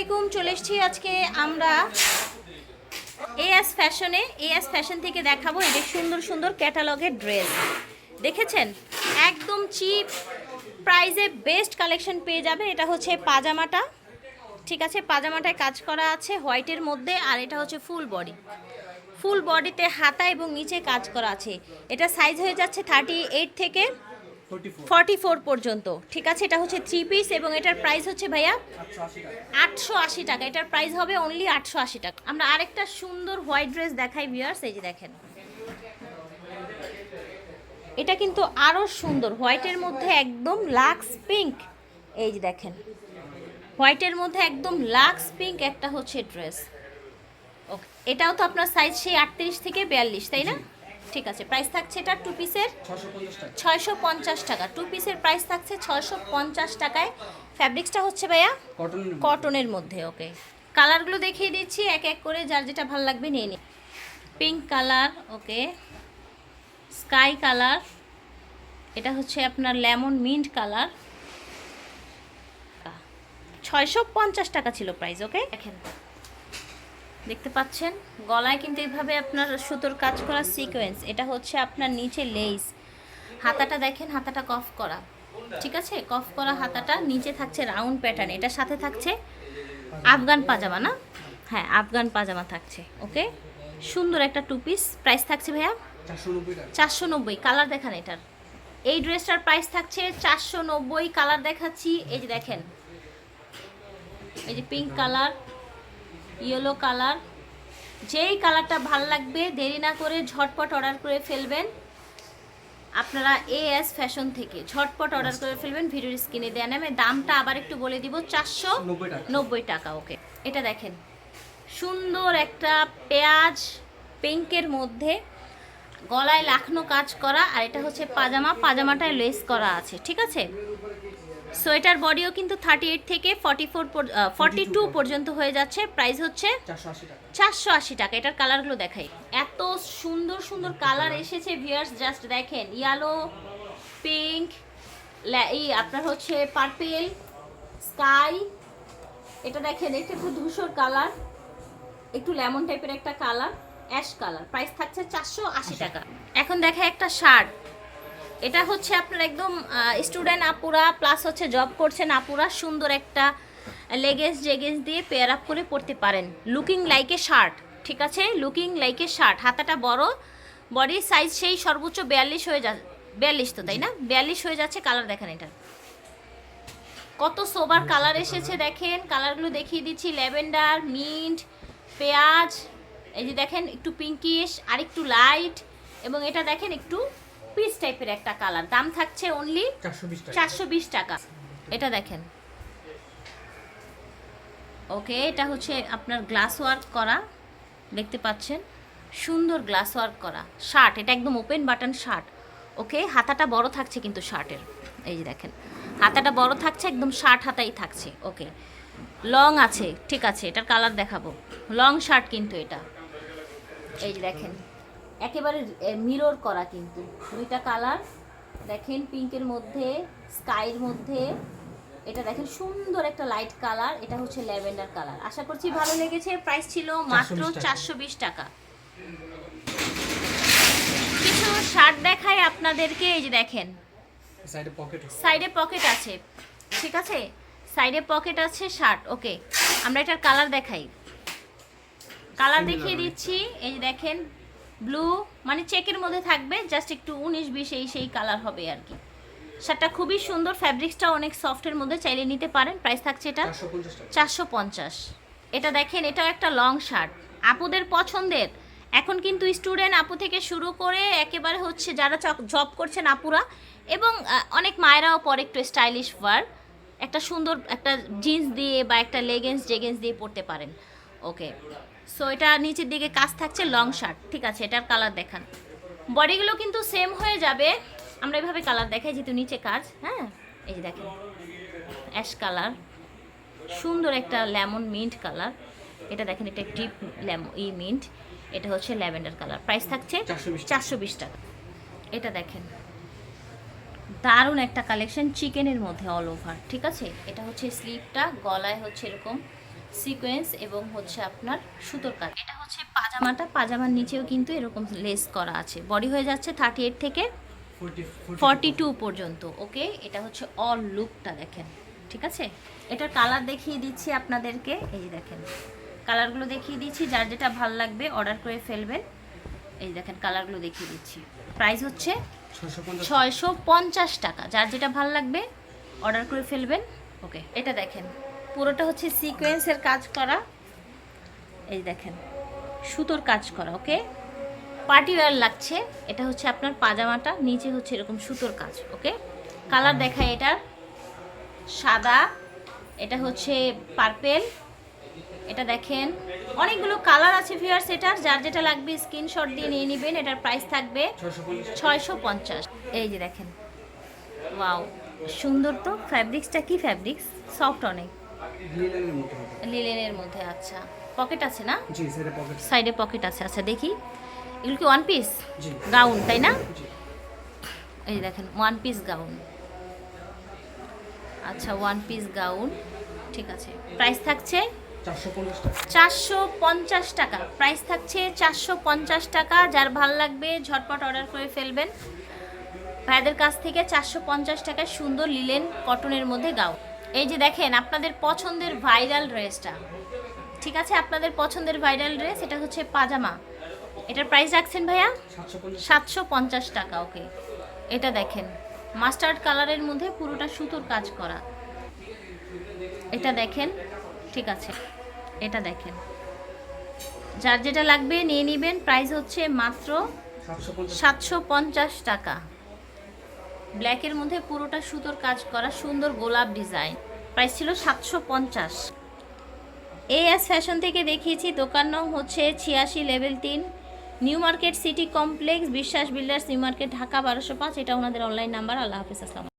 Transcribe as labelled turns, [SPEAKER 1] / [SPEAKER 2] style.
[SPEAKER 1] আলাইকুম, চলে এসেছি আজকে আমরা এএস ফ্যাশনে এএস ফ্যাশন থেকে দেখাবো যে সুন্দর সুন্দর ক্যাটালগের ড্রেস। দেখেছেন? একদম চিপ প্রাইজে বেস্ট কালেকশন পেয়ে যাবেন এটা হচ্ছে পাজামাটা। ঠিক আছে, পাজামাটায় কাজ করা আছে হোয়াইটের মধ্যে, আর এটা হচ্ছে ফুল বডি ফুল বডিতে হাতা এবং নিচে কাজ করা আছে। এটা সাইজ হয়ে যাচ্ছে থার্টি এইট থেকে ফর্টি ফোর পর্যন্ত। ঠিক আছে এটা হচ্ছে থ্রি পিস এবং এটার প্রাইস হচ্ছে ভাইয়া আটশো আশি টাকা। এটার প্রাইস হবে অনলি আটশো আশি টাকা। আমরা আরেকটা সুন্দর হোয়াইট ড্রেস দেখাই ভিউয়ার্স এই যে দেখেন। এটা কিন্তু আরও সুন্দর। হোয়াইটের মধ্যে একদম লাক্স পিঙ্ক এই যে দেখেন। হোয়াইটের মধ্যে একদম লাক্স পিঙ্ক একটা হচ্ছে ড্রেস ওকে এটাও তো আপনার সাইজ সেই আটত্রিশ থেকে বিয়াল্লিশ তাই না? ঠিক আছে প্রাইস থাকছে এটা টু পিসের ছয়শো পঞ্চাশ টাকা। টু পিসের প্রাইস থাকছে ছয়শো পঞ্চাশ টাকায়। ফ্যাব্রিক্সটা হচ্ছে ভাইয়া
[SPEAKER 2] কটন
[SPEAKER 1] কটনের মধ্যে ওকে কালারগুলো দেখিয়ে দিচ্ছি এক এক করে যার যেটা ভালো লাগবে নিয়ে নিন। Pink colour okay sky colour এটা হচ্ছে আপনার লেমন মিন্ট কালার ছয়শো পঞ্চাশ টাকা ছিল প্রাইস ওকে দেখেন দেখতে পাচ্ছেন? গলায় কিন্তু এইভাবে আপনার সুতোর কাজ করা সিকোয়েন্স এটা হচ্ছে আপনার নিচে লেস হাতাটা দেখেন, হাতাটা কফ করা। ঠিক আছে? কফ করা হাতাটা নিচে থাকছে রাউন্ড প্যাটার্ন এটার সাথে থাকছে আফগান পাজামা, না? হ্যাঁ আফগান পাজামা থাকছে ওকে সুন্দর একটা টু পিস প্রাইস থাকছে ভাইয়া?
[SPEAKER 2] চারশো নব্বই।
[SPEAKER 1] কালার দেখান এটার। এই ড্রেসটার প্রাইস থাকছে চারশো নব্বই। কালার দেখাচ্ছি। এই যে দেখেন। এই যে পিঙ্ক কালার ইয়েলো কালার। যেই কালারটা ভালো লাগবে দেরি না করে ঝটপট অর্ডার করে ফেলবেন। আপনারা এএস ফ্যাশন থেকে ঝটপট অর্ডার করে ফেলবেন ভিডিওর স্ক্রিনে দেন নামে। দামটা আবার একটু বলে দিব চারশো
[SPEAKER 2] নব্বই টাকা।
[SPEAKER 1] ওকে এটা দেখেন সুন্দর একটা পেঁয়াজ পিঙ্কের মধ্যে গলায় লাখনো কাজ করা আর এটা হচ্ছে পাজামা। পাজামাটায় লেস করা আছে ঠিক আছে? সোয়েটার বডিও কিন্তু থার্টি এইট থেকে ফর্টি ফোর ফর্টি টু পর্যন্ত। হয়ে যাচ্ছে। প্রাইস হচ্ছে
[SPEAKER 2] চারশো আশি টাকা।
[SPEAKER 1] এটার কালারগুলো দেখাই। এত সুন্দর সুন্দর কালার এসেছে ভিয়ার্স জাস্ট দেখেন। ইয়েলো পিঙ্ক এই আপনার হচ্ছে পার্পেল স্কাই এটা দেখেন এটা একটু ধূসর কালার একটু লেমন টাইপের একটা কালার অ্যাশ কালার প্রাইস থাকছে চারশো আশি টাকা। এখন দেখা একটা শার্ট। এটা হচ্ছে আপনার একদম স্টুডেন্ট আপুরা প্লাস হচ্ছে জব করছেন আপুরা, সুন্দর একটা লেগেন্স জেগেন্স দিয়ে পেয়ার আপ করে পড়তে পারেন। লুকিং লাইক শার্ট ঠিক আছে? লুকিং লাইক শার্ট হাতাটা বড় বডির সাইজ সেই সর্বোচ্চ বিয়াল্লিশ হয়ে যা, বিয়াল্লিশ তো, তাই না? বিয়াল্লিশ হয়ে যাচ্ছে কালার দেখেন এটা। কত সোবার কালার এসেছে দেখেন কালারগুলো দেখিয়ে দিচ্ছি ল্যাভেন্ডার মিন্ট পেঁয়াজ, এই যে দেখেন, একটু পিঙ্কিশ আর একটু লাইট এবং এটা দেখেন একটু পিস টাইপের একটা কালার দাম থাকছে অনলি
[SPEAKER 2] চারশো বিশ টাকা।
[SPEAKER 1] এটা দেখেন। ওকে এটা হচ্ছে আপনার গ্লাস ওয়ার্ক করা। দেখতে পাচ্ছেন? সুন্দর গ্লাস ওয়ার্ক করা। শার্ট এটা একদম ওপেন বাটন শার্ট ওকে হাতাটা বড় থাকছে কিন্তু শার্টের এই যে দেখেন। হাতাটা বড় থাকছে একদম শার্ট হাতাই থাকছে। ওকে লং আছে ঠিক আছে এটার কালার দেখাবো। লং শার্ট কিন্তু এটা। এই যে দেখেন। একেবারে মিরর করা কিন্তু। দুইটা কালার দেখেন পিঙ্কের মধ্যে স্কাইয়ের মধ্যে। এটা দেখেন সুন্দর একটা লাইট কালার এটা হচ্ছে ল্যাভেন্ডার কালার আশা করছি ভালো লেগেছে। প্রাইস ছিল মাত্র চারশো বিশ টাকা। কিছু শার্ট দেখায় আপনাদেরকে এই যে দেখেন।
[SPEAKER 2] সাইডে পকেট
[SPEAKER 1] আছে। ঠিক আছে? সাইডে পকেট আছে শার্ট ওকে আমরা এটার কালার দেখাই। কালার দেখিয়ে দিচ্ছি। এই যে দেখেন ব্লু মানে চেকের মধ্যে থাকবে জাস্ট একটু উনিশ বিশ এই সেই কালার হবে আর কি। শার্টটা খুবই সুন্দর ফ্যাব্রিক্সটা অনেক সফটের মধ্যে চাইলে নিতে পারেন প্রাইস থাকছে এটা
[SPEAKER 2] চারশো পঞ্চাশ
[SPEAKER 1] এটা দেখেন এটাও একটা লং শার্ট আপুদের পছন্দের। এখন কিন্তু স্টুডেন্ট আপু থেকে শুরু করে একেবারে হচ্ছে যারা জব করছেন আপুরা এবং অনেক মায়েরাও পরে একটু স্টাইলিশ ওয়ার একটা সুন্দর একটা জিন্স দিয়ে বা একটা লেগেন্স জেগেন্স দিয়ে পরতে পারেন। ওকে সো এটা নিচের দিকে কাজ থাকছে লং শার্ট ঠিক আছে এটার কালার দেখান। বডিগুলো কিন্তু সেম হয়ে যাবে আমরা এভাবে কালার দেখাই যেহেতু নিচে কাজ হ্যাঁ? এই যে দেখেন অ্যাশ কালার সুন্দর একটা লেমন মিন্ট কালার এটা দেখেন এটা ডিপ লেমন ই মিন্ট এটা হচ্ছে ল্যাভেন্ডার কালার প্রাইস থাকছে
[SPEAKER 2] 420
[SPEAKER 1] চারশো বিশ টাকা। এটা দেখেন দারুণ একটা কালেকশন চিকেনের মধ্যে অল ওভার ঠিক আছে? এটা হচ্ছে স্লিপটা গলায় হচ্ছে এরকম সিকোয়েন্স এবং হচ্ছে আপনার সুতোর কাজ। এটা হচ্ছে পাজামাটা পাজামার নিচেও কিন্তু এরকম লেস করা আছে। বডি হয়ে যাচ্ছে থার্টি এইট থেকে
[SPEAKER 2] ফর্টি
[SPEAKER 1] টু পর্যন্ত ওকে এটা হচ্ছে অল লুকটা দেখেন ঠিক আছে? এটার কালার দেখিয়ে দিচ্ছি আপনাদেরকে এই দেখেন। কালারগুলো দেখিয়ে দিচ্ছি যার যেটা ভালো লাগবে অর্ডার করে ফেলবেন। এই দেখেন কালারগুলো দেখিয়ে দিচ্ছি। প্রাইস হচ্ছে ছয়শো পঞ্চাশ টাকা যার যেটা ভালো লাগবে অর্ডার করে ফেলবেন ওকে এটা দেখেন পুরোটা হচ্ছে সিকোয়েন্সের কাজ করা। এই দেখেন, সুতোর কাজ করা ওকে পার্টি ওয়্যার লাগছে, এটা হচ্ছে আপনার পাজামাটা, নিচে হচ্ছে এরকম সুতোর কাজ ওকে কালার দেখায় এটার, সাদা, এটা হচ্ছে পার্পেল এটা দেখেন, অনেকগুলো কালার আছে ভিউয়ার্স এটার, যার যেটা লাগবে স্ক্রিনশট দিয়ে নিয়ে নেবেন, এটার প্রাইস থাকবে ছয়শো পঞ্চাশ। এই যে দেখেন ওয়াও সুন্দর তো ফ্যাব্রিক্সটা কি ফ্যাব্রিক্স সফট অনেক।
[SPEAKER 2] লিলেনের
[SPEAKER 1] মধ্যে আচ্ছা। পকেট আছে না?
[SPEAKER 2] জি সাইডে পকেট
[SPEAKER 1] সাইডে পকেট আছে। আচ্ছা দেখি। এগুলো কি ওয়ান পিস গাউন তাই না? এই দেখেন ওয়ান পিস গাউন। আচ্ছা ওয়ান পিস গাউন। ঠিক আছে। প্রাইস থাকছে?
[SPEAKER 2] চারশো পঞ্চাশ টাকা।
[SPEAKER 1] প্রাইস থাকছে চারশো পঞ্চাশ টাকা। যার ভালো লাগবে ঝটপট অর্ডার করে ফেলবেন। ভাইদের কাছ থেকে চারশো পঞ্চাশ টাকায় সুন্দর লিলেন কটনের মধ্যে গাও এই যে দেখেন আপনাদের পছন্দের ভাইরাল ড্রেসটা ঠিক আছে? আপনাদের পছন্দের ভাইরাল ড্রেস এটা হচ্ছে পাজামা। এটার প্রাইস রাখছেন ভাইয়া?
[SPEAKER 2] সাতশো পঞ্চাশ
[SPEAKER 1] টাকা ওকে এটা দেখেন মাস্টার্ড কালারের মধ্যে পুরোটা সুতোর কাজ করা। এটা দেখেন ঠিক আছে। এটা দেখেন। যার যেটা লাগবে নিয়ে নেবেন প্রাইস হচ্ছে মাত্র সাতশো পঞ্চাশ টাকা। ব্ল্যাকের মধ্যে পুরোটা সুতোর কাজ করা সুন্দর গোলাপ ডিজাইন। প্রাইস ছিল সাতশো পঞ্চাশ। এএস ফ্যাশন থেকে দেখিয়েছি, দোকান নং হচ্ছে ছিয়াশি লেভেল তিন। New market city complex Biswas builders new market Dhaka বারোশো পাঁচ। এটা ওনাদের অনলাইন নাম্বার আল্লাহ হাফিজ, আসসালাম